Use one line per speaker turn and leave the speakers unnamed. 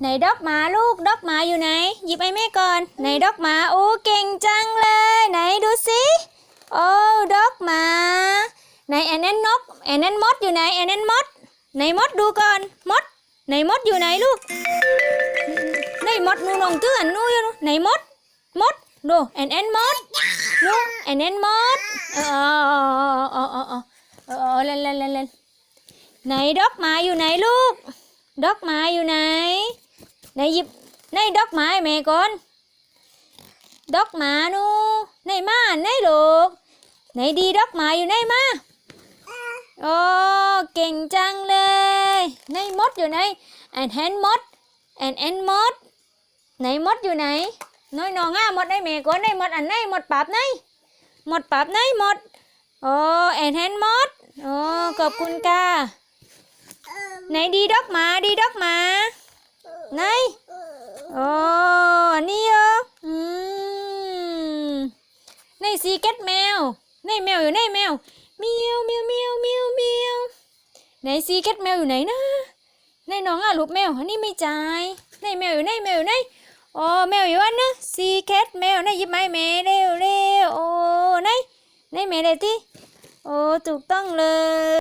ไหนด็อกหมาลูกด็อกหมาอยู่ไหน หยิบไอ้แม่ก่อน ไหนด็อกหมาโอ้เก่งจังเลย ไหนดูสิโอ้ด็อกหมาไหนแอนแอนนกแอนแอนมดอยู่ไหนแอนแอนมดไหนมดดูก่อนมดไหนมดอยู่ไหนลูกไหนมดนูนองตื้ออันนูอยู่ไหนมดมดดูแอนแอนมดดูแอนแอนมดเออเออเออเออเออเออเล่นเล่นเล่นเล่นไหนด็อกหมาอยู่ไหนลูกด็อกหมาอยู่ไหน ไหนหยิบไหนด็อกหมาให้แม่ก่อนด็อกหมานูไหนมาไหนลูกไหนดีด็อกหมาอยู่ไหนมาโอ้เก่งจังเลยไหนมดอยู่ไหนแอนแฮนมดแอนแอนมดไหนมดอยู่ไหน น้อยน้องอะมดได้แม่ก่อนได้มดอันไหนมดปราบไหนมดปราบไหนมดโอ้แอนแฮนมดโอ้ขอบคุณค่ะไหนดีด็อกหมาดีด็อกหมา ไหนโอ้อันนี้เหรออืมในซีเก็ตแมว ในแมวอยู่ในแมวเมียวเมียวเมียวเมียวเมียวไหนซีเก็ตแมวอยู่ไหนนะในน้องอะลูกแมวอันนี้ไม่จ่ายในแมวอยู่ในแมวอยู่ในโอ้แมวอยู่อันนะซีเก็ตแมวในยิบไม้แม่เร็วเร็วโอ้ในในแม่เลยที่โอ้ถูกต้องเลย